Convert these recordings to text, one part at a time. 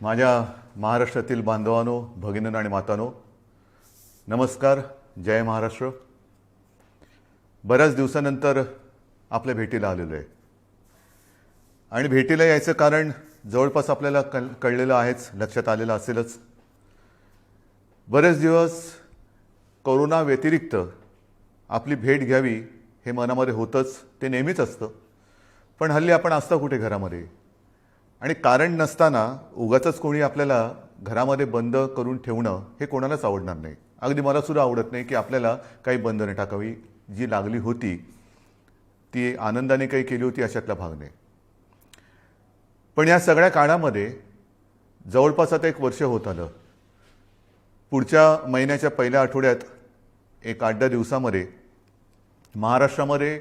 माझ्या महाराष्ट्रातील बांधवानो भगिनींनो आणि मातानो नमस्कार जय महाराष्ट्र. बऱ्याच दिवसानंतर आपल्या भेटीला आलेलो आहे. आणि भेटीला यायचं कारण जवळपास आपल्याला कल कळलेलं आहेच लक्षात आलेलं असेलच. बरेच दिवस कोरोना व्यतिरिक्त आपली भेट घ्यावी हे मनामध्ये होतंच ते नेहमीच असतं. पण हल्ली आपण असता कुठे घरामध्ये? आणि कारण नसताना उगाच कोणी आपल्याला घरामध्ये बंद करून ठेवणं हे कोणालाच आवडणार नाही. अगदी मला सुद्धा आवडत नाही की आपल्याला काही बंधनं टाकावी. जी लागली होती ती आनंदाने काही केली होती अशातला भाग नाही. पण या सगळ्या काळामध्ये जवळपास आता एक वर्ष होत आलं. पुढच्या महिन्याच्या पहिल्या आठवड्यात एक आठ दहा दिवसामध्ये महाराष्ट्रामध्ये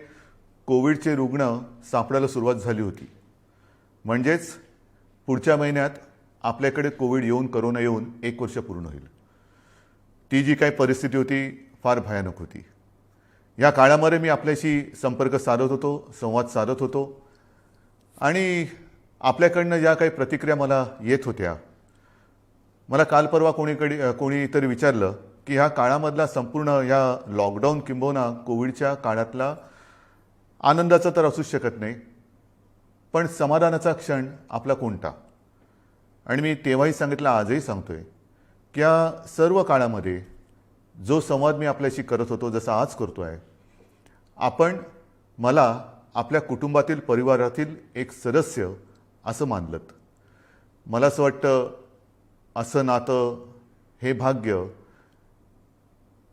कोविडचे रुग्ण सापडायला सुरुवात झाली होती. म्हणजेच पुढच्या महिन्यात आपल्याकडे कोविड येऊन करोना येऊन एक वर्ष पूर्ण होईल. ती जी काही परिस्थिती होती फार भयानक होती. या काळामध्ये मी आपल्याशी संपर्क साधत होतो संवाद साधत होतो आणि आपल्याकडनं ज्या काही प्रतिक्रिया मला येत होत्या मला काल परवा कोणीकडे कोणीतरी विचारलं की ह्या काळामधला संपूर्ण या लॉकडाऊन किंबहुना कोविडच्या काळातला आनंदाचा तर असूच शकत नाही पण समाधानाचा क्षण आपला कोणता? आणि मी तेव्हाही सांगितलं आजही सांगतो आहे की या सर्व काळामध्ये जो संवाद मी आपल्याशी करत होतो जसा आज करतो आहे आपण मला आपल्या कुटुंबातील परिवारातील एक सदस्य असं मानलं मला असं वाटतं असं नातं हे भाग्य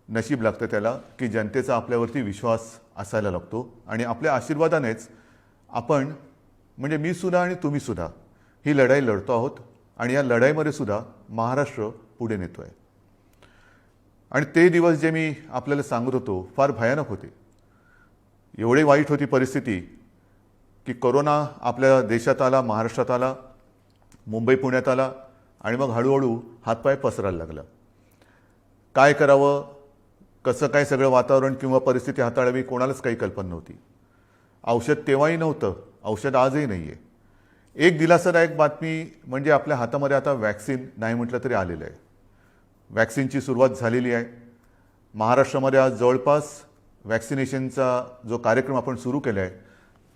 नशीब लागतं त्याला की जनतेचा आपल्यावरती विश्वास असायला लागतो आणि आपल्या आशीर्वादानेच आपण म्हणजे मी सुद्धा आणि तुम्ही सुद्धा ही लढाई लढतो आहोत आणि या लढाईमध्ये सुद्धा महाराष्ट्र पुढे नेतो आहे आणि ते दिवस जे मी आपल्याला सांगत होतो फार भयानक होते. एवढी वाईट होती परिस्थिती की कोरोना आपल्या देशात आला महाराष्ट्रात आला मुंबई पुण्यात आला आणि मग हळूहळू हातपाय पसरायला लागला. काय करावं कसं काय सगळं वातावरण किंवा परिस्थिती हाताळावी कोणालाच काही कल्पना नव्हती. औषध तेव्हाही नव्हतं. औषध आजही नाही आहे एक दिलासादायक बातमी म्हणजे आपल्या हातामध्ये आता वॅक्सिन नाही म्हटलं तरी आलेलं आहे. वॅक्सिनची सुरुवात झालेली आहे. महाराष्ट्रामध्ये आज जवळपास वॅक्सिनेशनचा जो कार्यक्रम आपण सुरू केला आहे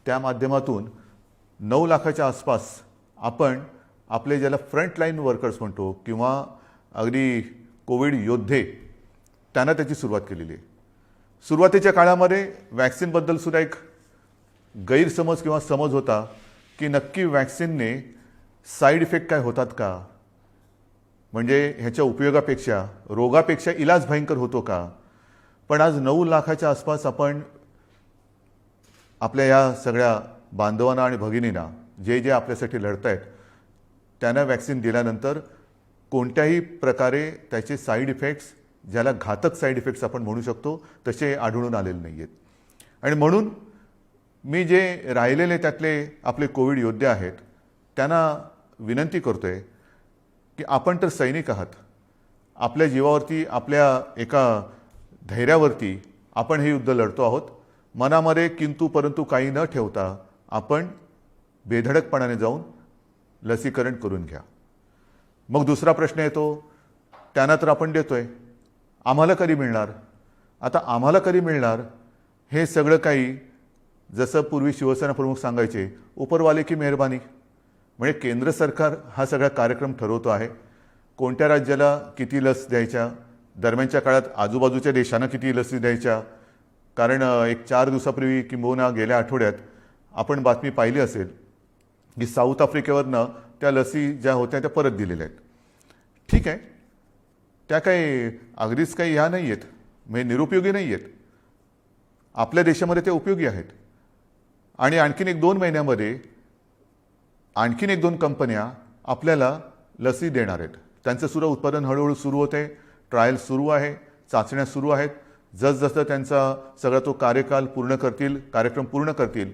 त्या माध्यमातून नऊ लाखाच्या आसपास आपण आपले ज्याला फ्रंटलाईन वर्कर्स म्हणतो किंवा अगदी कोविड योद्धे त्यांना त्याची सुरुवात केलेली आहे. सुरुवातीच्या काळामध्ये वॅक्सिनबद्दल सुद्धा एक गैरसमज किंवा समज होता की नक्की वॅक्सिनने साईड इफेक्ट काय होतात का? म्हणजे ह्याच्या उपयोगापेक्षा रोगापेक्षा इलाज भयंकर होतो का? पण आज नऊ लाखाच्या आसपास आपण आपल्या या सगळ्या बांधवांना आणि भगिनींना जे जे आपल्यासाठी लढत आहेत त्यांना वॅक्सिन दिल्यानंतर कोणत्याही प्रकारे त्याचे साईड इफेक्ट्स ज्याला घातक साईड इफेक्ट्स आपण म्हणू शकतो तसे आढळून आलेले नाही आहेत आणि म्हणून मी जे राहिलेले त्यातले आपले कोविड योद्धे आहेत त्यांना विनंती करतो आहे की आपण तर सैनिक आहात. आपल्या जीवावरती आपल्या एका धैर्यावरती आपण हे युद्ध लढतो आहोत. मनामध्ये किंतु परंतु काही न ठेवता आपण बेधडकपणाने जाऊन लसीकरण करून घ्या. मग दुसरा प्रश्न येतो त्यांना तर आपण देतोय. आम्हाला कधी मिळणार? आता आम्हाला कधी मिळणार हे सगळं काही जसं पूर्वी शिवसेना प्रमुख सांगायचे उपरवाले की मेहरबानी. म्हणजे केंद्र सरकार हा सगळा कार्यक्रम ठरवतो आहे. कोणत्या राज्याला किती लस द्यायच्या? दरम्यानच्या काळात आजूबाजूच्या देशांना किती लसी द्यायच्या? कारण एक चार दिवसापूर्वी किंबहुना गेल्या आठवड्यात आपण बातमी पाहिली असेल की साऊथ आफ्रिकेवरनं त्या लसी ज्या होत्या त्या परत दिलेल्या आहेत. ठीक आहे. त्या काही अगदीच काही ह्या नाही आहेत म्हणजे निरुपयोगी नाही आहेत आपल्या देशामध्ये त्या उपयोगी आहेत. आणि आणखीन एक दोन महिन्यामध्ये आणखीन एक दोन कंपन्या आपल्याला लसी देणार आहेत. त्यांचं सुद्धा उत्पादन हळूहळू सुरू होते ट्रायल सुरू आहे. चाचण्या सुरू आहेत. जसजसं त्यांचा सगळा तो कार्यकाल पूर्ण करतील कार्यक्रम पूर्ण करतील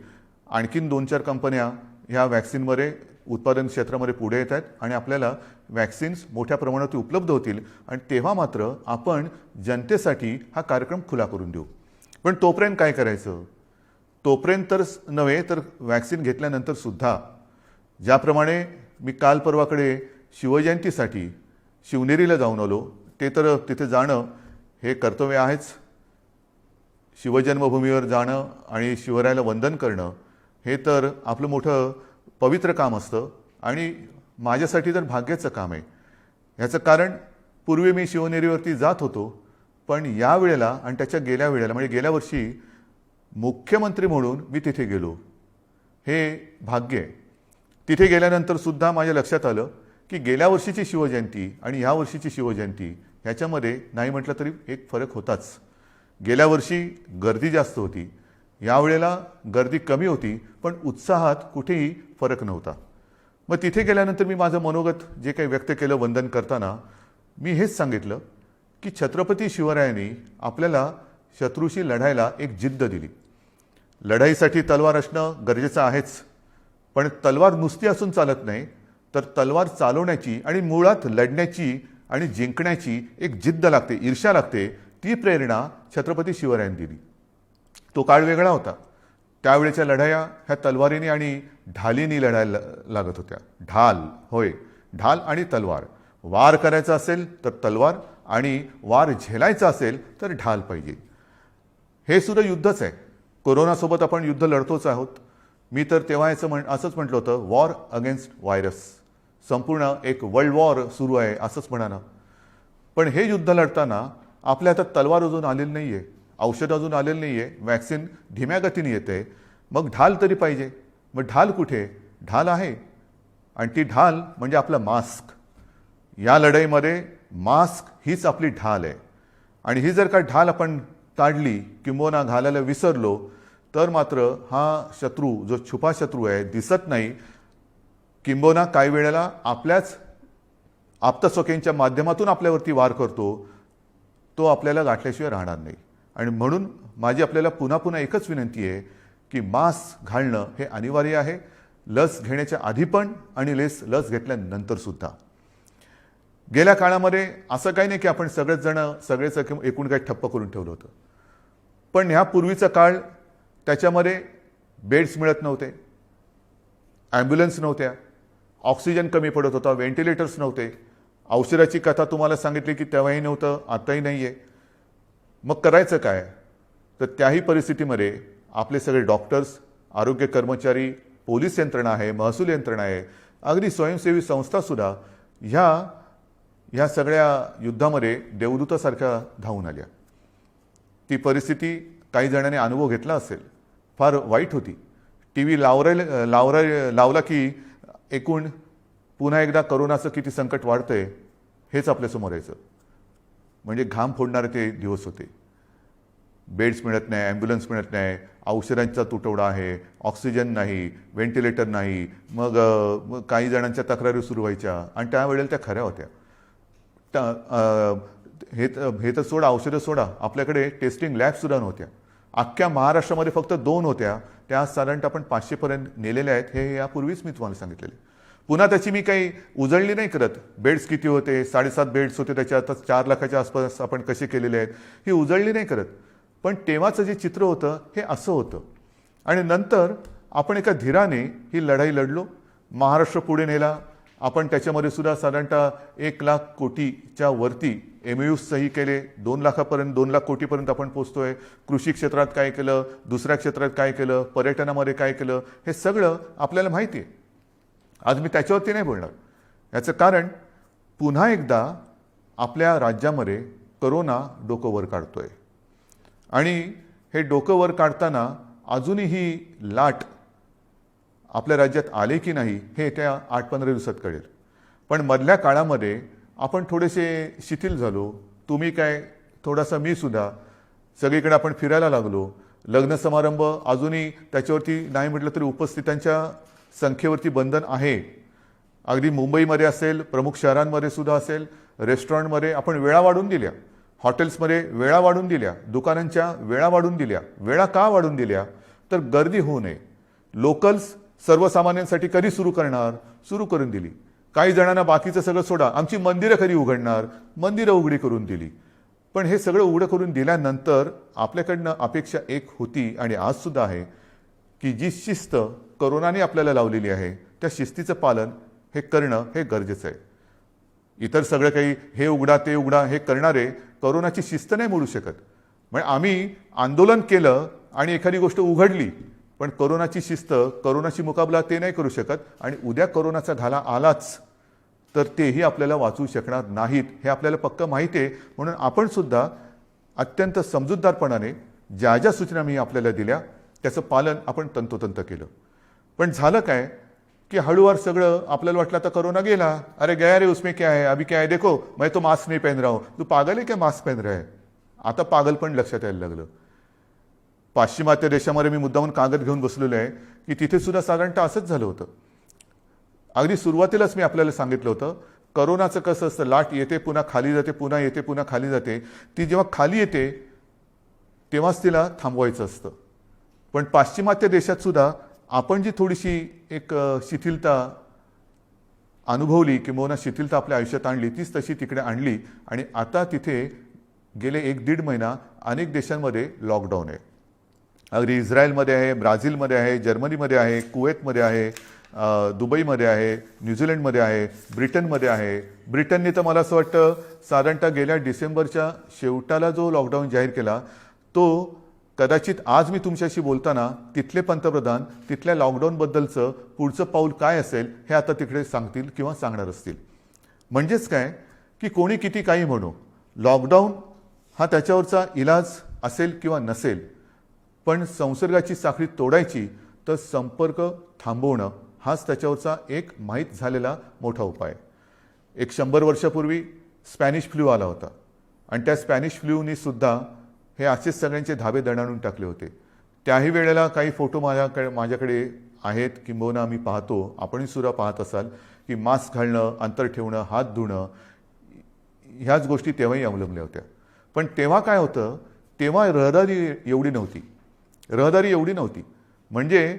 आणखीन दोन चार कंपन्या ह्या वॅक्सिनमध्ये उत्पादन क्षेत्रामध्ये पुढे येत आहेत आणि आपल्याला वॅक्सिन्स मोठ्या प्रमाणात उपलब्ध होतील. आणि तेव्हा मात्र आपण जनतेसाठी हा कार्यक्रम खुला करून देऊ. पण तोपर्यंत काय करायचं? तोपर्यंत तर नव्हे तर वॅक्सिन घेतल्यानंतर सुद्धा. ज्याप्रमाणे मी काल परवाकडे शिवजयंतीसाठी शिवनेरीला जाऊन आलो ते तर तिथे जाणं हे कर्तव्य आहेच. शिवजन्मभूमीवर जाणं आणि शिवरायाला वंदन करणं हे तर आपलं मोठं पवित्र काम असतं आणि माझ्यासाठी तर भाग्याचं काम आहे. ह्याचं कारण पूर्वी मी शिवनेरीवरती जात होतो पण या वेळेला आणि त्याच्या गेल्या वेळेला म्हणजे गेल्या वर्षी मुख्यमंत्री म्हणून मी तिथे गेलो. हे भाग्य आहे. तिथे गेल्यानंतर सुद्धा माझ्या लक्षात आलं की गेल्या वर्षीची शिवजयंती आणि ह्या वर्षीची शिवजयंती ह्याच्यामध्ये नाही म्हटलं तरी एक फरक होताच. गेल्या वर्षी गर्दी जास्त होती. यावेळेला गर्दी कमी होती पण उत्साहात कुठेही फरक नव्हता. मग तिथे गेल्यानंतर मी माझं मनोगत जे काही व्यक्त केलं वंदन करताना मी हेच सांगितलं की छत्रपती शिवरायांनी आपल्याला शत्रूशी लढायला एक जिद्द दिली. लढाईसाठी तलवार असणं गरजेचं आहेच. पण तलवार नुसती असून चालत नाही तर तलवार चालवण्याची आणि मुळात लढण्याची आणि जिंकण्याची एक जिद्द लागते ईर्ष्या लागते. ती प्रेरणा छत्रपती शिवरायांनी दिली. तो काळ वेगळा होता. त्यावेळेच्या लढाया ह्या तलवारीने आणि ढालीने लढायला लागत होत्या. ढाल होय. ढाल आणि तलवार. वार करायचा असेल तर तलवार आणि वार झेलायचा असेल तर ढाल पाहिजे. हे सुद्धा युद्धच आहे. कोरोनासोबत आपण युद्ध लढतोच आहोत. मी तर तेव्हा याचं म्हण असंच म्हटलं होतं वॉर अगेन्स्ट व्हायरस संपूर्ण एक वर्ल्ड वॉर सुरू आहे असंच म्हणा ना पण हे युद्ध लढताना आपल्या हातात तलवार अजून आलेली नाही आहे औषध अजून आलेलं नाही आहे वॅक्सिन धीम्या गतीने येते. मग ढाल तरी पाहिजे. मग ढाल कुठे? ढाल आहे. आणि ती ढाल म्हणजे आपला मास्क या लढाईमध्ये मास्क हीच आपली ढाल आहे. आणि ही जर का ढाल आपण काढली किंबोना घालायला विसरलो तर मात्र हा शत्रू जो छुपा शत्रू आहे दिसत नाही. किंबोना काही वेळेला आपल्याच आप्तस्वकींच्या माध्यमातून आपल्यावरती वार करतो तो आपल्याला गाठल्याशिवाय राहणार नाही. आणि म्हणून माझी आपल्याला पुन्हा पुन्हा एकच विनंती आहे की मास्क घालणं हे अनिवार्य आहे लस घेण्याच्या आधी पण आणि लेस लस घेतल्यानंतर सुद्धा. गेल्या काळामध्ये असं काही नाही की आपण सगळेच जण सगळेच एकूण काही ठप्प करून ठेवलं होतं. पण ह्या पूर्वीचा काळ त्याच्यामध्ये बेड्स मिळत नव्हते ॲम्ब्युलन्स नव्हत्या ऑक्सिजन कमी पडत होता व्हेंटिलेटर्स नव्हते. औषधाची कथा तुम्हाला सांगितली की तेव्हाही नव्हतं आताही नाही आहे मग करायचं काय? तर त्याही परिस्थितीमध्ये आपले सगळे डॉक्टर्स आरोग्य कर्मचारी पोलीस यंत्रणा आहे महसूल यंत्रणा आहे अगदी स्वयंसेवी संस्थासुद्धा ह्या ह्या सगळ्या युद्धामध्ये देवदूतासारख्या धावून आल्या. ती परिस्थिती काही जणांनी अनुभव घेतला असेल. फार वाईट होती. टी व्ही लावराय लावराय लावला की एकूण पुन्हा एकदा करोनाचं किती संकट वाढतंय हेच आपल्यासमोर यायचं. म्हणजे घाम फोडणारे ते दिवस होते. बेड्स मिळत नाही ॲम्ब्युलन्स मिळत नाही औषधांचा तुटवडा आहे ऑक्सिजन नाही व्हेंटिलेटर नाही मग काही जणांच्या तक्रारी सुरू व्हायच्या आणि त्यावेळेला त्या खऱ्या होत्या. हे तर- हे तर सोडा औषधं सोडा. आपल्याकडे टेस्टिंग लॅबसुद्धा नव्हत्या. अख्ख्या महाराष्ट्रामध्ये फक्त दोन होत्या. त्या साधारणतः आपण पाचशेपर्यंत नेलेल्या आहेत. हे यापूर्वीच मी तुम्हाला सांगितलेले. पुन्हा त्याची मी काही उजळणी नाही करत. बेड्स किती होते? साडेसात बेड्स होते. त्याच्या आता चार लाखाच्या आसपास आपण कसे केलेले आहेत? ही उजळणी नाही करत. पण तेव्हाचं जे चित्र होतं हे असं होतं. आणि नंतर आपण एका धीराने ही लढाई लढलो. महाराष्ट्र पुढे नेला. आपण त्याच्यामध्ये सुद्धा साधारणतः एक लाख कोटीच्या वरती एम यू सही केले. दोन लाखापर्यंत दोन लाख कोटीपर्यंत आपण पोचतोय. कृषी क्षेत्रात काय केलं? दुसऱ्या क्षेत्रात काय केलं? पर्यटनामध्ये काय केलं? हे सगळं आपल्याला माहिती आहे. आज मी त्याच्यावरती नाही बोलणार. याचं कारण पुन्हा एकदा आपल्या राज्यामध्ये करोना डोकं वर काढतोय. आणि हे डोकं वर काढताना अजूनही लाट आपल्या राज्यात आले की नाही हे त्या आठ पंधरा दिवसात कळेल. पण मधल्या काळामध्ये आपण थोडेसे शिथिल झालो. तुम्ही काय थोडासा मी सुद्धा सगळीकडे आपण फिरायला लागलो. लग्न समारंभ अजूनही त्याच्यावरती नाही म्हटलं तरी उपस्थितांच्या संख्येवरती बंधन आहे. अगदी मुंबईमध्ये असेल प्रमुख शहरांमध्ये सुद्धा असेल रेस्टॉरंटमध्ये आपण वेळा वाढून दिल्या. हॉटेल्समध्ये वेळा वाढून दिल्या. दुकानांच्या वेळा वाढून दिल्या. वेळा का वाढून दिल्या? तर गर्दी होऊ नये. लोकल्स सर्वसामान्यांसाठी कधी सुरू करणार? सुरू करून दिली. काही जणांना बाकीचं सगळं सोडा. आमची मंदिरं कधी उघडणार. मंदिरं उघडी करून दिली. पण हे सगळं उघडं करून दिल्यानंतर आपल्याकडनं अपेक्षा एक होती आणि आज सुद्धा आहे की जी शिस्त करोनाने आपल्याला लावलेली आहे त्या शिस्तीचं पालन हे करणं हे गरजेचं आहे. इतर सगळं काही हे उघडा ते उघडा हे करणारे करोनाची शिस्त नाही मोडू शकत. म्हणजे आम्ही आंदोलन केलं आणि एखादी गोष्ट उघडली पण करोनाची शिस्त करोनाशी मुकाबला ते नाही करू शकत आणि उद्या करोनाचा घाला आलाच तर तेही आपल्याला वाचू शकणार नाहीत हे आपल्याला पक्क माहिती आहे. म्हणून आपण सुद्धा अत्यंत समजूतदारपणाने ज्या ज्या सूचना मी आपल्याला दिल्या त्याचं पालन आपण तंतोतंत केलं. पण झालं काय की हळूवार सगळं आपल्याला वाटलं आता कोरोना गेला. अरे गया रे उसमें क्या है? अभी क्या है? देखो मैं तो मास्क नाही पहन रहा हूं. तू पागल आहे क्या? मास्क पहन रहा है? आता पागल पण लक्षात यायला लागलं. पाश्चिमात्य देशामध्ये मी मुद्दामून कागद घेऊन बसलेलो आहे की तिथे सुद्धा साधारणतः असंच झालं होतं. अगदी सुरुवातीलाच मी आपल्याला सांगितलं होतं करोनाचं कसं असतं लाट येते पुन्हा खाली जाते पुन्हा येते पुन्हा खाली जाते. ती जेव्हा खाली येते तेव्हाच तिला थांबवायचं असतं. पण पाश्चिमात्य देशात सुद्धा आपण जी थोडीशी एक शिथिलता अनुभवली किंवा शिथिलता आपल्या आयुष्यात आणली तीच तशी तिकडे आणली आणि आता तिथे गेले एक दीड महिना अनेक देशांमध्ये लॉकडाऊन आहे. अगदी इस्रायलमध्ये आहे ब्राझीलमध्ये आहे जर्मनीमध्ये आहे कुवेतमध्ये आहे दुबईमध्ये आहे न्यूझीलंडमध्ये आहे ब्रिटनमध्ये आहे. ब्रिटनने तर मला असं वाटतं साधारणतः गेल्या डिसेंबरच्या शेवटाला जो लॉकडाऊन जाहीर केला तो कदाचित आज मी तुमच्याशी बोलताना तिथले पंतप्रधान तिथल्या लॉकडाऊनबद्दलचं पुढचं पाऊल काय असेल हे आता तिकडे सांगतील किंवा सांगणार असतील. म्हणजेच काय की कोणी किती काही म्हणू लॉकडाऊन हा त्याच्यावरचा इलाज असेल किंवा नसेल पण संसर्गाची साखळी तोडायची तर संपर्क थांबवणं हाच त्याच्यावरचा एक माहीत झालेला मोठा उपाय. एक शंभर वर्षापूर्वी स्पॅनिश फ्लू आला होता. आणि त्या स्पॅनिश फ्लूनी सुद्धा हे असेच सगळ्यांचे धाबे दणाणून टाकले होते. त्याही वेळेला काही फोटो माझ्याकडे माझ्याकडे आहेत किंबहुना आम्ही पाहतो. आपणही सुद्धा पाहत असाल की मास्क घालणं अंतर ठेवणं हात धुणं ह्याच गोष्टी तेव्हाही अवलंबल्या होत्या. पण तेव्हा काय होतं? तेव्हा रहदारी एवढी नव्हती. रहदारी एवढी नव्हती. म्हणजे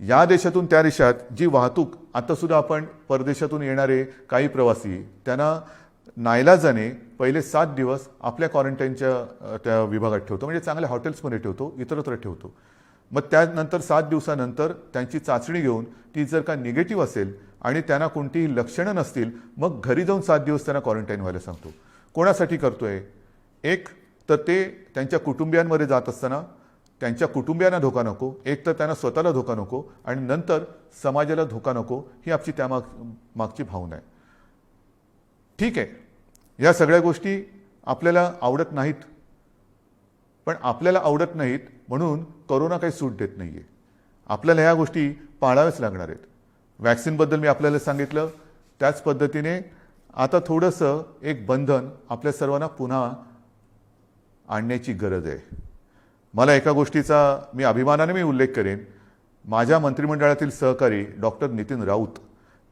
या देशातून त्या देशात जी वाहतूक आतासुद्धा आपण परदेशातून येणारे काही प्रवासी त्यांना नाईलाजाने पहिले सात दिवस आपल्या क्वारंटाईनच्या त्या विभागात ठेवतो. म्हणजे चांगल्या हॉटेल्समध्ये ठेवतो इतरत्र ठेवतो. मग त्यानंतर सात दिवसानंतर त्यांची चाचणी घेऊन ती जर का निगेटिव्ह असेल आणि त्यांना कोणतीही लक्षणं नसतील मग घरी जाऊन सात दिवस त्यांना क्वारंटाईन व्हायला सांगतो. कोणासाठी करतोय? एक तर ते त्यांच्या कुटुंबियांमध्ये जात असताना त्यांच्या कुटुंबियांना धोका नको एक तर त्यांना स्वतःला धोका नको आणि नंतर समाजाला धोका नको ही आमची त्यामाग मागची भावना आहे. ठीक आहे या सगळ्या गोष्टी आपल्याला आवडत नाहीत. पण आपल्याला आवडत नाहीत म्हणून करोना काही सूट देत नाही आहे आपल्याला ह्या गोष्टी पाळाव्याच लागणार आहेत. वॅक्सिनबद्दल मी आपल्याला सांगितलं त्याच पद्धतीने आता थोडंसं एक बंधन आपल्या सर्वांना पुन्हा आणण्याची गरज आहे. मला एका गोष्टीचा मी अभिमानाने मी उल्लेख करेन. माझ्या मंत्रिमंडळातील सहकारी डॉक्टर नितीन राऊत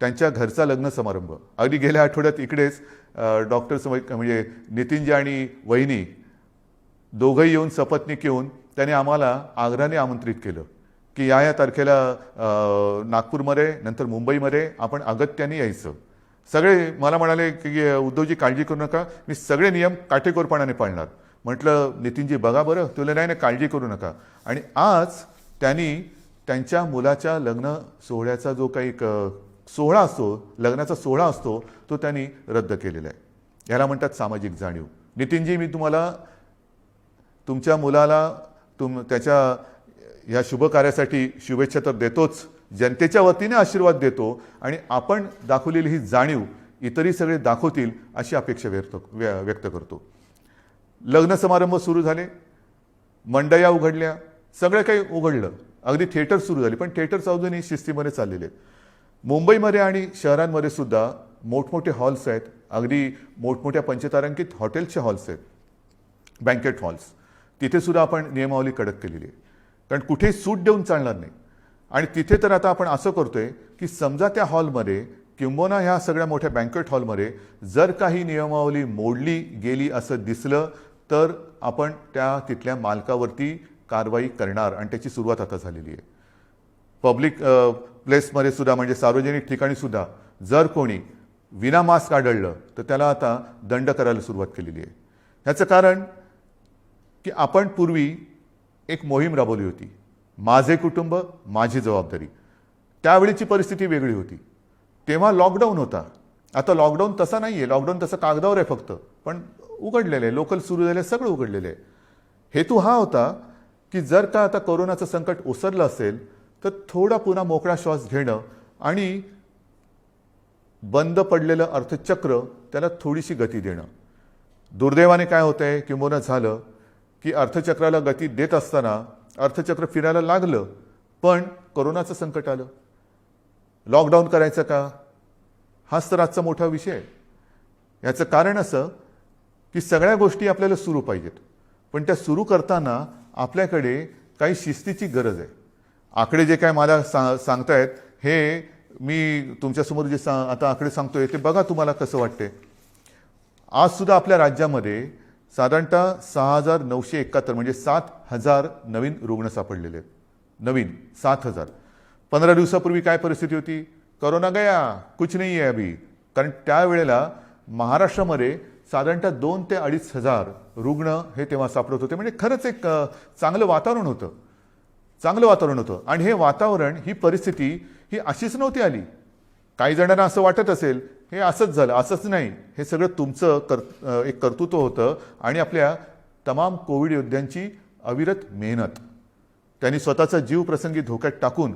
त्यांच्या घरचा लग्न समारंभ. अगदी गेल्या आठवड्यात इकडेच डॉक्टर म्हणजे नितीनजी आणि वहिनी दोघंही येऊन सपत्नीक येऊन त्याने आम्हाला आग्राने आमंत्रित केलं की या या तारखेला नागपूरमध्ये नंतर मुंबईमध्ये आपण अगत्याने यायचं. सगळे मला म्हणाले की उद्धवजी काळजी करू नका. मी सगळे नियम काटेकोरपणाने पाळणार. म्हटलं नितीनजी बघा बरं तुला नाही ना काळजी करू नका. आणि आज त्यांनी त्यांच्या मुलाच्या लग्न सोहळ्याचा जो काही सोहळा असतो लग्नाचा सोहळा असतो तो त्यांनी रद्द केलेला आहे. याला म्हणतात सामाजिक जाणीव. नितीनजी मी तुम्हाला तुमच्या मुलाला तुम त्याच्या या शुभ कार्यासाठी शुभेच्छा तर देतोच जनतेच्या वतीने आशीर्वाद देतो आणि आपण दाखवलेली ही जाणीव इतरही सगळे दाखवतील अशी अपेक्षा व्यक्त व्य- व्यक्त करतो. लग्न समारंभ सुरू झाले मंडया उघडल्या सगळं काही उघडलं. अगदी थिएटर सुरू झाले पण थिएटर्स अजूनही शिस्तीमध्ये चाललेले आहेत. मुंबईमध्ये आणि शहरांमध्ये सुद्धा मोठमोठे हॉल्स आहेत. अगदी मोठमोठ्या पंचतारांकित हॉटेल्सचे हॉल्स आहेत. बँकेट हॉल्स तिथे सुद्धा आपण नियमावली कडक केलेली आहे. कारण कुठेही सूट देऊन चालणार नाही. आणि तिथे तर आता आपण असं करतोय की समजा त्या हॉलमध्ये किंबोना ह्या सगळ्या मोठ्या बँकेट हॉलमध्ये जर काही नियमावली मोडली गेली असं दिसलं तर आपण त्या तिथल्या मालकावरती कारवाई करणार आणि त्याची सुरुवात आता झालेली आहे. पब्लिक प्लेसमध्ये सुद्धा म्हणजे सार्वजनिक ठिकाणी सुद्धा जर कोणी विना मास्क आढळलं तर त्याला आता दंड करायला सुरुवात केलेली आहे. ह्याचं कारण की आपण पूर्वी एक मोहीम राबवली होती. माझे कुटुंब माझी जबाबदारी. त्यावेळीची परिस्थिती वेगळी होती. तेव्हा लॉकडाऊन होता. आता लॉकडाऊन तसा नाही आहे लॉकडाऊन तसं कागदावर आहे फक्त. पण उघडलेलं आहे लोकल सुरू झाले सगळं उघडलेलं. आहे हेतू हा होता की जर का आता कोरोनाचं संकट ओसरलं असेल तर थोडा पुन्हा मोकळा श्वास घेणं आणि बंद पडलेलं अर्थचक्र त्याला थोडीशी गती देणं. दुर्दैवाने काय होतं आहे किंबहुना झालं की अर्थचक्राला गती देत असताना अर्थचक्र फिरायला लागलं पण कोरोनाचं संकट आलं. लॉकडाऊन करायचं का? हाच तर आजचा मोठा विषय. आहे याचं कारण असं की सगळ्या गोष्टी आपल्याला सुरू पाहिजेत. पण त्या सुरू करताना आपल्याकडे काही शिस्तीची गरज आहे. आकडे जे काय मला सा सांगतायत हे मी तुमच्यासमोर जे सा आता आकडे सांगतोय ते बघा तुम्हाला कसं वाटते आज सुद्धा आपल्या राज्यामध्ये साधारणतः सहा हजार नऊशे एकाहत्तर म्हणजे सात हजार नवीन रुग्ण सापडलेले आहेत. नवीन सात हजार. पंधरा दिवसापूर्वी काय परिस्थिती होती? करोना गया कुछ नाही आहे अभी. कारण त्यावेळेला महाराष्ट्रामध्ये साधारणतः दोन ते अडीच हजार रुग्ण हे तेव्हा सापडत होते. म्हणजे खरंच एक चांगलं वातावरण होतं. चांगलं वातावरण होतं. आणि हे वातावरण ही परिस्थिती ही अशीच नव्हती आली. काही जणांना असं वाटत असेल हे असंच झालं असंच नाही. हे सगळं तुमचं कर एक कर्तृत्व होतं आणि आपल्या तमाम कोविड योद्ध्यांची अविरत मेहनत. त्यांनी स्वतःचा जीव प्रसंगी धोक्यात टाकून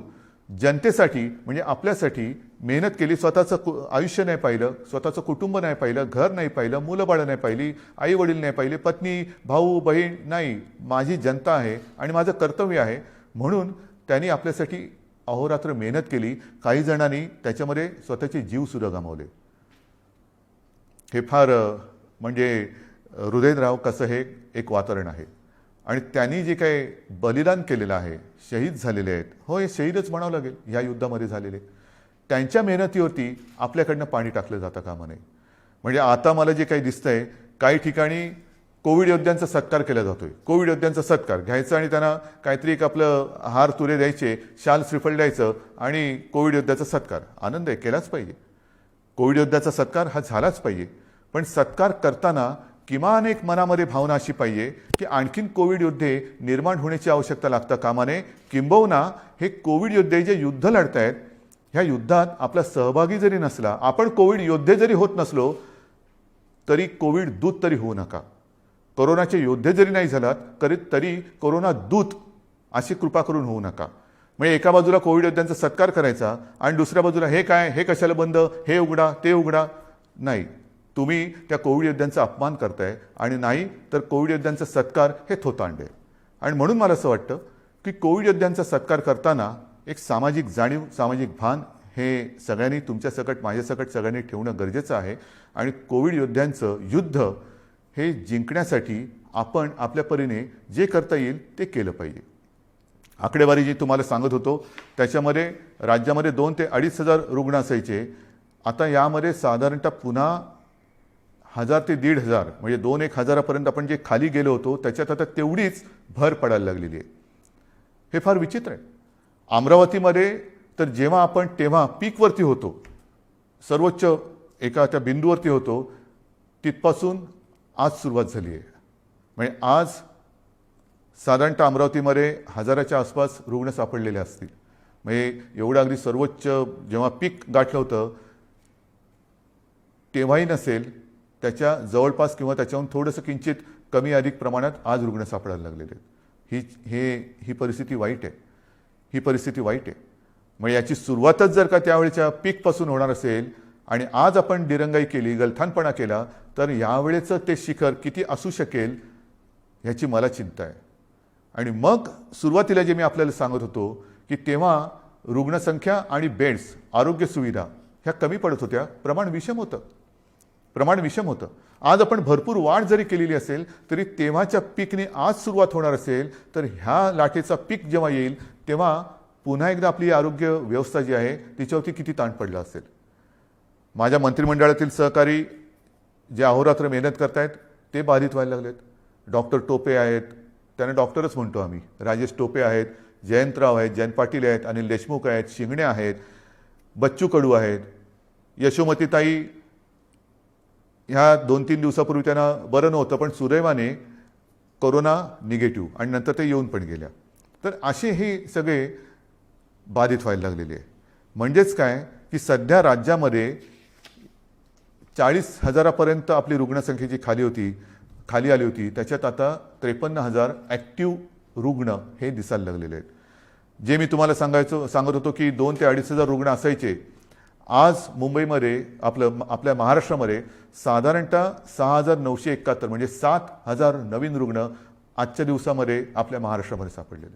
जनतेसाठी म्हणजे आपल्यासाठी मेहनत केली स्वतःचं आयुष्य नाही पाहिलं स्वतःचं कुटुंब नाही पाहिलं घर नाही पाहिलं मुलं बाळं नाही पाहिली आई वडील नाही पाहिले पत्नी भाऊ बहीण नाही. माझी जनता आहे आणि माझं कर्तव्य आहे. म्हणून त्यांनी आपल्यासाठी अहोरात्र मेहनत केली. काही जणांनी त्याच्यामध्ये स्वतःचे जीवसुद्धा गमावले. हे फार म्हणजे हृदयराव कसं हे एक वातावरण आहे. आणि त्यांनी जे काही बलिदान केलेलं आहे शहीद झालेले आहेत हो हे शहीदच म्हणावं लागेल ह्या युद्धामध्ये झालेले. त्यांच्या मेहनतीवरती आपल्याकडनं पाणी टाकलं जातं कामा नये म्हणजे आता मला जे काही दिसतंय काही ठिकाणी कोविड योद्ध्यांचा सत्कार केला जातोय. कोविड योद्ध्यांचा सत्कार घ्यायचा आणि त्यांना काहीतरी एक आपलं हार तुरे द्यायचे शाल श्रीफळ द्यायचं आणि कोविड योद्ध्याचा सत्कार. आनंद आहे केलाच पाहिजे. कोविड योद्ध्याचा सत्कार हा झालाच पाहिजे. पण सत्कार करताना किमान एक मनामध्ये भावना अशी पाहिजे की आणखीन कोविड योद्धे निर्माण होण्याची आवश्यकता लागता कामाने. किंबहुना हे कोविड योद्धे जे युद्ध लढतायत ह्या युद्धात आपला सहभागी जरी नसला आपण कोविड योद्धे जरी होत नसलो तरी कोविड दूत तरी होऊ नका. कोरोनाचे योद्धे जरी नाही झालात तरी तरी कोरोना दूत अशी कृपा करून होऊ नका. म्हणजे एका बाजूला कोविड योद्ध्यांचा सत्कार करायचा आणि दुसऱ्या बाजूला हे काय हे कशाला बंद हे उघडा ते उघडा? नाही. तुम्ही त्या कोविड योद्ध्यांचा अपमान करताय आणि नाही तर कोविड योद्ध्यांचा सत्कार हे थोतांडे. आणि म्हणून मला असं वाटतं की कोविड योद्ध्यांचा सत्कार करताना एक सामाजिक जाणीव सामाजिक भान हे सगळ्यांनी तुमच्या सकट सगळ्यांनी ठेवणं गरजेचं आहे. आणि कोविड योद्ध्यांचं युद्ध हे जिंकण्यासाठी आपण आपल्या परीने जे करता येईल ते केलं पाहिजे. आकडेवारी जी तुम्हाला सांगत होतो त्याच्यामध्ये राज्यामध्ये दोन ते अडीच हजार रुग्ण असायचे. आता यामध्ये साधारणतः पुन्हा हजार ते दीड हजार म्हणजे दोन एक हजारापर्यंत आपण जे खाली गेलो होतो त्याच्यात आता तेवढीच भर पडायला लागलेली आहे. हे फार विचित्र आहे. अमरावतीमध्ये तर जेव्हा आपण तेव्हा पीकवरती होतो सर्वोच्च एका त्या बिंदूवरती होतो तिथपासून आज सुरुवात झाली आहे. म्हणजे आज साधारणतः अमरावतीमध्ये हजाराच्या आसपास रुग्ण सापडलेले असतील. म्हणजे एवढं अगदी सर्वोच्च जेव्हा पीक गाठलं होतं तेव्हाही नसेल त्याच्या जवळपास किंवा त्याच्याहून थोडंसं किंचित कमी अधिक प्रमाणात आज रुग्ण सापडायला लागलेले आहेत. ही हे ही परिस्थिती वाईट आहे. ही परिस्थिती वाईट आहे. मग याची सुरुवातच जर का त्यावेळेच्या पीकपासून होणार असेल आणि आज आपण दिरंगाई केली गलथानपणा केला तर यावेळेचं ते शिखर किती असू शकेल ह्याची मला चिंता आहे. आणि मग सुरुवातीला जे मी आपल्याला सांगत होतो की तेव्हा रुग्णसंख्या आणि बेड्स आरोग्य सुविधा ह्या कमी पडत होत्या प्रमाण विषम होतं. प्रमाण विषम होतं. आज आपण भरपूर वाढ जरी केलेली असेल तरी तेव्हाच्या पीकने आज सुरुवात होणार असेल तर ह्या लाटेचा पीक जेव्हा येईल तेव्हा पुन्हा एकदा आपली आरोग्य व्यवस्था जी आहे तिच्यावरती किती ताण पडला असेल? माझ्या मंत्रिमंडळातील सहकारी जे अहोरात्र मेहनत करतायत ते बाधित व्हायला लागलेत. डॉक्टर टोपे आहेत त्यांना डॉक्टरच म्हणतो आम्ही. राजेश टोपे आहेत जयंतराव आहेत जयंत पाटील आहेत अनिल देशमुख आहेत शिंगणे आहेत बच्चू कडू आहेत. यशोमतीताई ह्या दोन तीन दिवसापूर्वी त्यांना बरं नव्हतं पण सुदैवाने कोरोना निगेटिव्ह आणि नंतर ते येऊन पण गेल्या. तर असे हे सगळे बाधित व्हायला लागलेले आहे. म्हणजेच काय? की सध्या राज्यामध्ये चाळीस हजारापर्यंत आपली रुग्णसंख्या जी खाली होती खाली आली होती. त्याच्यात आता त्रेपन्न हजार ॲक्टिव्ह रुग्ण हे दिसायला लागलेले आहेत. जे मी तुम्हाला सांगायचो सांगत होतो की दोन ते अडीच हजार रुग्ण असायचे. आज मुंबईमध्ये आपलं आपल्या महाराष्ट्रामध्ये साधारणतः सहा हजार नऊशे एकाहत्तर म्हणजे सात हजार नवीन रुग्ण आजच्या दिवसामध्ये आपल्या महाराष्ट्रामध्ये सापडलेले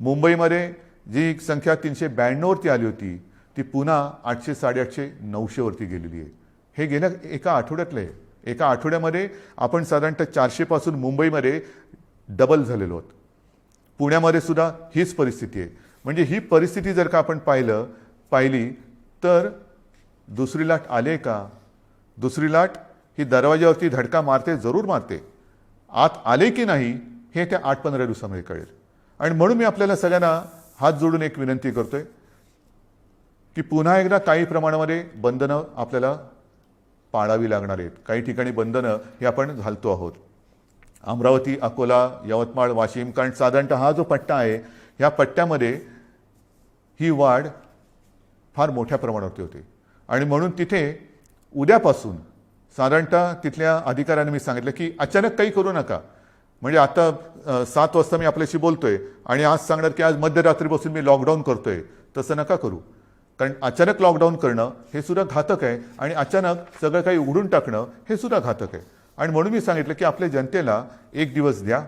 मुंबईमध्ये जी संख्या तीनशे ब्याण्णववरती आली होती ती पुन्हा आठशे साडेआठशे नऊशेवरती गेलेली आहे. हे गेल्या एका आठवड्यातलं आहे. एका आठवड्यामध्ये आपण साधारणतः चारशेपासून मुंबईमध्ये डबल झालेलो आहोत. पुण्यामध्ये सुद्धा हीच परिस्थिती आहे. म्हणजे ही परिस्थिती जर का आपण पाहिलं पाहिली तर दुसरी लाट आले का? दुसरी लाट ही दरवाज्यावरती धडका मारते जरूर मारते. आत आले की नाही हे त्या आठ पंधरा दिवसामध्ये कळेल. आणि म्हणून मी आपल्याला सगळ्यांना हात जोडून एक विनंती करतोय की पुन्हा एकदा काही प्रमाणामध्ये बंधनं आपल्याला पाळावी लागणार आहेत. काही ठिकाणी बंधनं हे आपण घालतो आहोत. अमरावती अकोला यवतमाळ वाशिम कारण साधारणतः हा जो पट्टा आहे ह्या पट्ट्यामध्ये ही वाढ फार मोठ्या प्रमाणावरती होते. आणि म्हणून तिथे उद्यापासून साधारणतः तिथल्या अधिकाऱ्यांनी मी सांगितलं की अचानक काही करू नका. म्हणजे आता सात वाजता मी आपल्याशी बोलतोय आणि आज सांगणार की आज मध्यरात्रीपासून मी लॉकडाऊन करतोय. तसं नका करू. कारण अचानक लॉकडाऊन करणं हे सुद्धा घातक आहे आणि अचानक सगळं काही उघडून टाकणं हे सुद्धा घातक आहे. आणि म्हणून मी सांगितलं की आपल्या जनतेला एक दिवस द्या.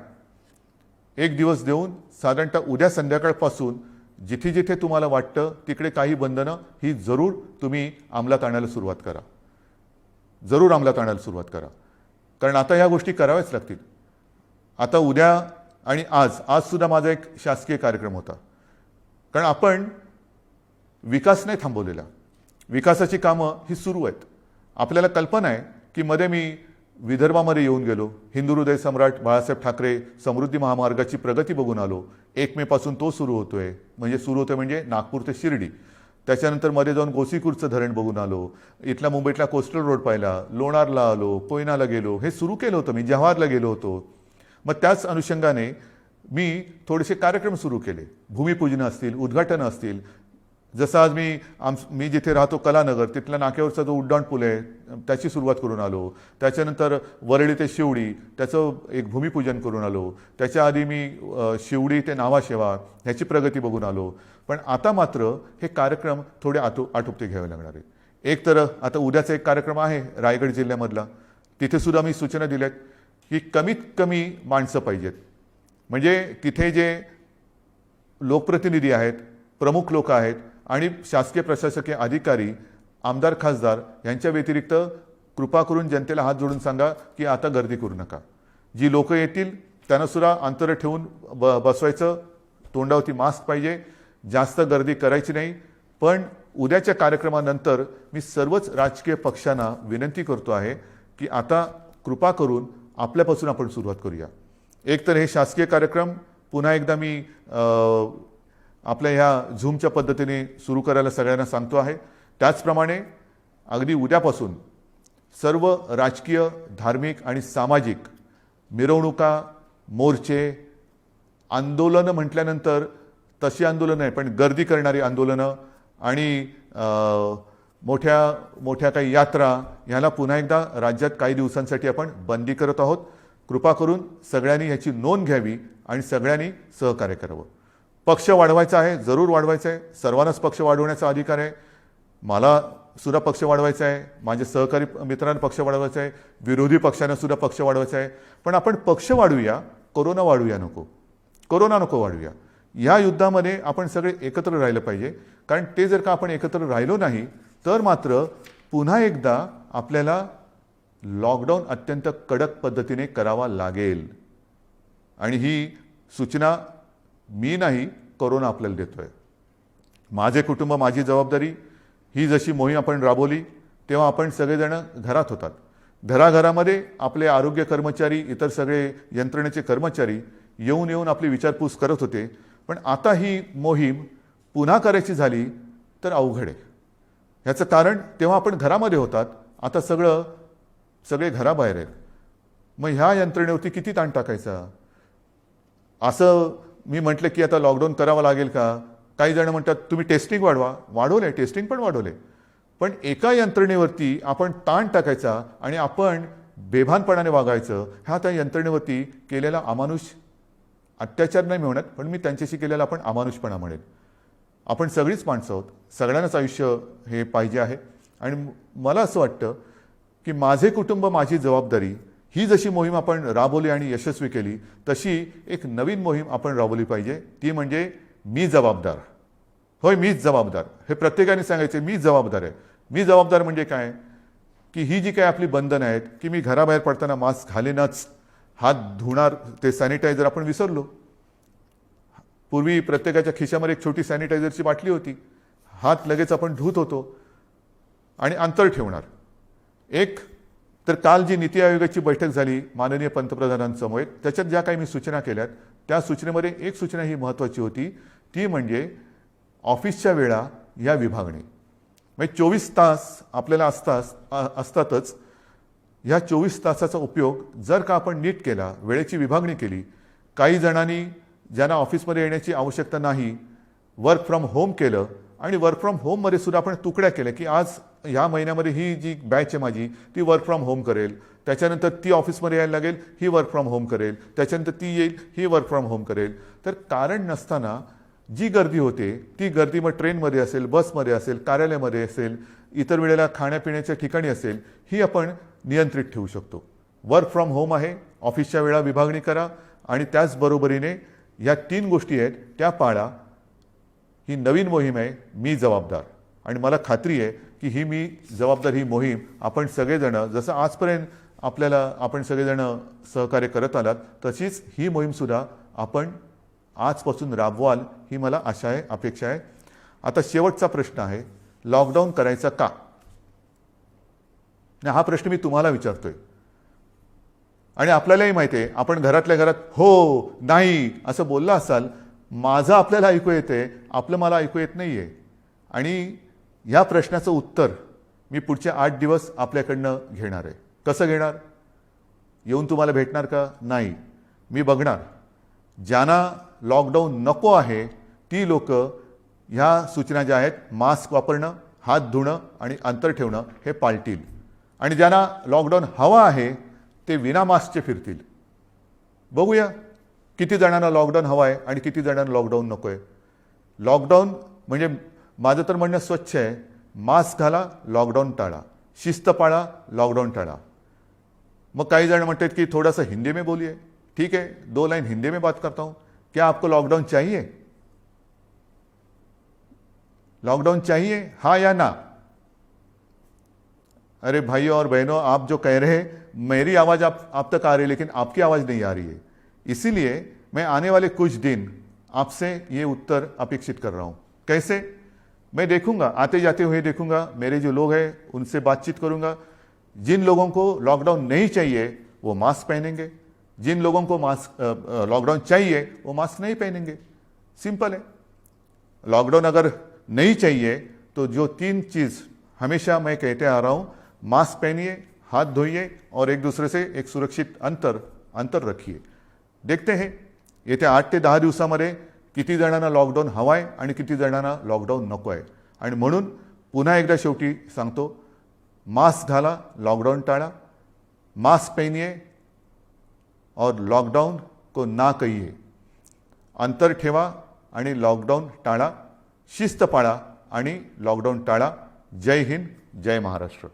एक दिवस देऊन साधारणतः उद्या संध्याकाळपासून जिथे जिथे तुम्हाला वाटतं तिकडे काही बंधनं ही जरूर तुम्ही अंमलात आणायला सुरुवात करा. जरूर अंमलात आणायला सुरुवात करा. कारण आता ह्या गोष्टी कराव्याच लागतील. आता उद्या आणि आज आजसुद्धा माझा एक शासकीय कार्यक्रम होता. कारण आपण विकास नाही थांबवलेला. विकासाची कामं ही सुरू आहेत. आपल्याला कल्पना आहे की मध्ये मी विदर्भामध्ये येऊन गेलो. हिंदू हृदय सम्राट बाळासाहेब ठाकरे समृद्धी महामार्गाची प्रगती बघून आलो. एक मेपासून तो सुरू होतोय. म्हणजे सुरू होतोय म्हणजे नागपूर ते शिर्डी. त्याच्यानंतरमध्ये जाऊन गोसीखुर्दचं धरण बघून आलो. इथला मुंबईतला कोस्टल रोड पाहिला. लोणारला आलो कोयनाला गेलो. हे सुरू केलं होतं मी. जव्हारला गेलो होतो. मग त्याच अनुषंगाने मी थोडेसे कार्यक्रम सुरू केले. भूमिपूजनं असतील उद्घाटनं असतील. जसं आज मी आम मी जिथे राहतो कलानगर तिथल्या नाक्यावरचा जो उड्डाण पूल आहे त्याची सुरुवात करून आलो. त्याच्यानंतर वरळी ते शिवडी त्याचं एक भूमिपूजन करून आलो. त्याच्या आधी मी शिवडी ते नावाशेवा ह्याची प्रगती बघून आलो. पण आता मात्र हे कार्यक्रम थोडे आटो आटोपते घ्यावे लागणार आहे. एक तर आता उद्याचा एक कार्यक्रम आहे रायगड जिल्ह्यामधला. तिथेसुद्धा मी सूचना दिल्यात. की कमीत कमी माणसं पाहिजेत. म्हणजे तिथे जे लोकप्रतिनिधी आहेत प्रमुख लोक आहेत आणि शासकीय प्रशासकीय अधिकारी आमदार खासदार यांच्या व्यतिरिक्त कृपा करून जनतेला हात जोडून सांगा की आता गर्दी करू नका. जी लोक येतील त्यांना सुद्धा अंतर ठेवून ब बसवायचं तोंडावरती मास्क पाहिजे. जास्त गर्दी करायची नाही. पण उद्याच्या कार्यक्रमानंतर मी सर्वच राजकीय पक्षांना विनंती करतो आहे की आता कृपा करून आपल्यापासून आपण सुरुवात करूया. एकतर हे शासकीय कार्यक्रम पुन्हा एकदा मी आपल्या ह्या झूमच्या पद्धतीने सुरू करायला सगळ्यांना सांगतो आहे. त्याचप्रमाणे अगदी उद्यापासून सर्व राजकीय धार्मिक आणि सामाजिक मिरवणुका मोर्चे आंदोलनं म्हटल्यानंतर तशी आंदोलनं आहे पण गर्दी करणारी आंदोलनं आणि मोठ्या मोठ्या काही यात्रा ह्याला पुन्हा एकदा राज्यात काही दिवसांसाठी आपण बंदी करत आहोत. कृपा करून सगळ्यांनी ह्याची नोंद घ्यावी आणि सगळ्यांनी सहकार्य करावं. पक्ष वाढवायचा आहे जरूर वाढवायचा आहे. सर्वांनाच पक्ष वाढवण्याचा अधिकार आहे. मला सुद्धा पक्ष वाढवायचा आहे. माझ्या सहकारी मित्रांना पक्ष वाढवायचा आहे. विरोधी पक्षांना सुद्धा पक्ष वाढवायचा आहे. पण आपण पक्ष वाढवूया कोरोना वाढवूया नको. कोरोना नको वाढूया. या युद्धामध्ये आपण सगळे एकत्र राहिलं पाहिजे. कारण ते जर का आपण एकत्र राहिलो नाही तर मात्र पुन्हा एकदा आपल्याला लॉकडाऊन अत्यंत कडक पद्धतीने करावा लागेल. आणि ही सूचना मी नाही कोरोना आपल्याला देतोय. माझे कुटुंब माझी जबाबदारी ही जशी मोहीम आपण राबवली तेव्हा आपण सगळेजण घरात होतात. घराघरामध्ये आपले आरोग्य कर्मचारी इतर सगळे यंत्रणेचे कर्मचारी येऊन येऊन आपली विचारपूस करत होते. पण आता ही मोहीम पुन्हा करायची झाली तर अवघड आहे. ह्याचं कारण तेव्हा आपण घरामध्ये होतात. आता सगळं सगळे घराबाहेर आहेत. मग ह्या यंत्रणेवरती किती ताण टाकायचा? असं मी म्हटलं की आता लॉकडाऊन करावं लागेल का? काही जण म्हणतात तुम्ही टेस्टिंग वाढवा. वाढवले टेस्टिंग पण वाढवले पण एका यंत्रणेवरती आपण ताण टाकायचा आणि आपण बेभानपणाने वागायचं हा त्या यंत्रणेवरती केलेला अमानुष अत्याचार नाही म्हणत पण मी त्यांच्याशी केलेला आपण अमानुषपणा म्हणेल आपण सगळीच माणसं आहोत. सगळ्यांनाच आयुष्य हे पाहिजे आहे. आणि मला असं वाटतं की माझे कुटुंब माझी जबाबदारी ही जशी मोहीम आपण राबवली आणि यशस्वी केली तशी एक नवीन मोहीम आपण राबवली पाहिजे. ती म्हणजे मी जबाबदार. होय मीच जबाबदार. हे प्रत्येकाने सांगायचे मी जबाबदार आहे. मी जबाबदार म्हणजे काय? की ही जी काय आपली बंधनं आहेत की मी घराबाहेर पडताना मास्क घालेनच हात धुणार ते सॅनिटायझर आपण विसरलो. पूर्वी प्रत्येकाच्या खिशामध्ये एक छोटी सॅनिटायझरची बाटली होती. हात लगेच आपण धुत होतो आणि अंतर ठेवणार. एक तर काल जी नीती आयोगाची बैठक झाली माननीय पंतप्रधानांसमोर त्याच्यात ज्या काही मी सूचना केल्यात त्या सूचनेमध्ये एक सूचना ही महत्त्वाची होती. ती म्हणजे ऑफिसच्या वेळा या विभागणी. म्हणजे चोवीस तास आपल्याला असतास असतातच ह्या चोवीस तासाचा उपयोग जर का आपण नीट केला वेळेची विभागणी केली काही जणांनी ज्यांना ऑफिसमध्ये येण्याची आवश्यकता नाही वर्क फ्रॉम होम केलं आणि वर्क फ्रॉम होममध्ये सुद्धा आपण तुकड्या केल्या की आज ह्या महिन्यामध्ये ही जी बॅच आहे माझी ती वर्क फ्रॉम होम करेल. त्याच्यानंतर ती ऑफिसमध्ये यायला लागेल ही वर्क फ्रॉम होम करेल. त्याच्यानंतर ती येईल ही वर्क फ्रॉम होम करेल. तर कारण नसताना जी गर्दी होते ती गर्दी मग ट्रेनमध्ये असेल बसमध्ये असेल कार्यालयामध्ये असेल इतर वेळेला खाण्यापिण्याच्या ठिकाणी असेल ही आपण नियंत्रित ठेवू शकतो. वर्क फ्रॉम होम आहे ऑफिसच्या वेळा विभागणी करा आणि त्याचबरोबरीने या तीन गोष्टी आहेत. त्या पाळा. ही नवीन मोहीम आहे. मी जबाबदार. आणि मला खात्री आहे की ही मी जबाबदार ही मोहीम आपण सगळेजण जसं आजपर्यंत आपल्याला आपण सगळेजण सहकार्य करत आलात तशीच ही मोहीमसुद्धा आपण आजपासून राबवाल ही मला आशा आहे अपेक्षा आहे. आता शेवटचा प्रश्न आहे. लॉकडाऊन करायचा का? नाही, हा प्रश्न मी तुम्हाला विचारतोय. आणि आपल्यालाही माहिती आहे आपण घरातल्या घरात हो नाही असं बोललं असाल माझं आपल्याला ऐकू येते आपलं मला ऐकू येत नाही आहे आणि या प्रश्नाचं उत्तर मी पुढचे आठ दिवस आपल्याकडनं घेणार आहे. कसं घेणार? येऊन तुम्हाला भेटणार का? नाही. मी बघणार. ज्यांना लॉकडाऊन नको आहे ती लोक ह्या सूचना ज्या आहेत मास्क वापरणं हात धुणं आणि अंतर ठेवणं हे पाळतील आणि ज्यांना लॉकडाऊन हवा आहे ते विना मास्कचे फिरतील. बघूया किती जणांना लॉकडाऊन हवा आहे आणि किती जणांना लॉकडाऊन नको आहे लॉकडाऊन म्हणजे माझं तर म्हणणं स्वच्छ आहे मास्क घाला लॉकडाऊन टाळा. शिस्त पाळा लॉकडाऊन टाळा. मग काही जण म्हणतात की थोड़ा सा हिंदी में बोलिए. ठीक है दो लाइन हिंदी में बात करता हूं. क्या आपको लॉकडाउन चाहिए? लॉकडाउन चाहिए? हाँ या ना? अरे भाइयों और बहनों, आप जो कह रहे हैं, मेरी आवाज़ आप आप तक आ रही है, लेकिन आपकी आवाज़ नहीं आ रही है। इसीलिए मैं आने वाले कुछ दिन आपसे ये उत्तर अपेक्षित कर रहा हूँ। कैसे? मैं देखूँगा आते जाते हुए देखूँगा, मेरे जो लोग हैं, उनसे बातचीत करूँगा। जिन लोगों को लॉकडाउन नहीं चाहिए, वो मास्क पहनेंगे। जिन लोगों को मास्क लॉकडाउन चाहिए, वो मास्क नहीं पहनेंगे। सिंपल है। लॉकडाउन अगर नहीं चाहिए तो जो तीन चीज़ हमेशा मैं कहते आ रहा हूँ मास्क पहनिए हाथ धोइए और एक दूसरे से एक सुरक्षित अंतर अंतर रखिए। देखते हैं येत्या आठ ते दहा दिवसामध्ये किती जणांना लॉकडाऊन हवा आहे आणि किती जणांना लॉकडाऊन नको आहे आणि म्हणून पुन्हा एकदा शेवटी सांगतो मास्क घाला लॉकडाऊन टाळा मास्क पहनिए और लॉकडाऊन को ना कहिए. अंतर ठेवा आणि लॉकडाऊन टाळा शिस्त पाळा आणि लॉकडाऊन टाळा. जय हिंद जय महाराष्ट्र.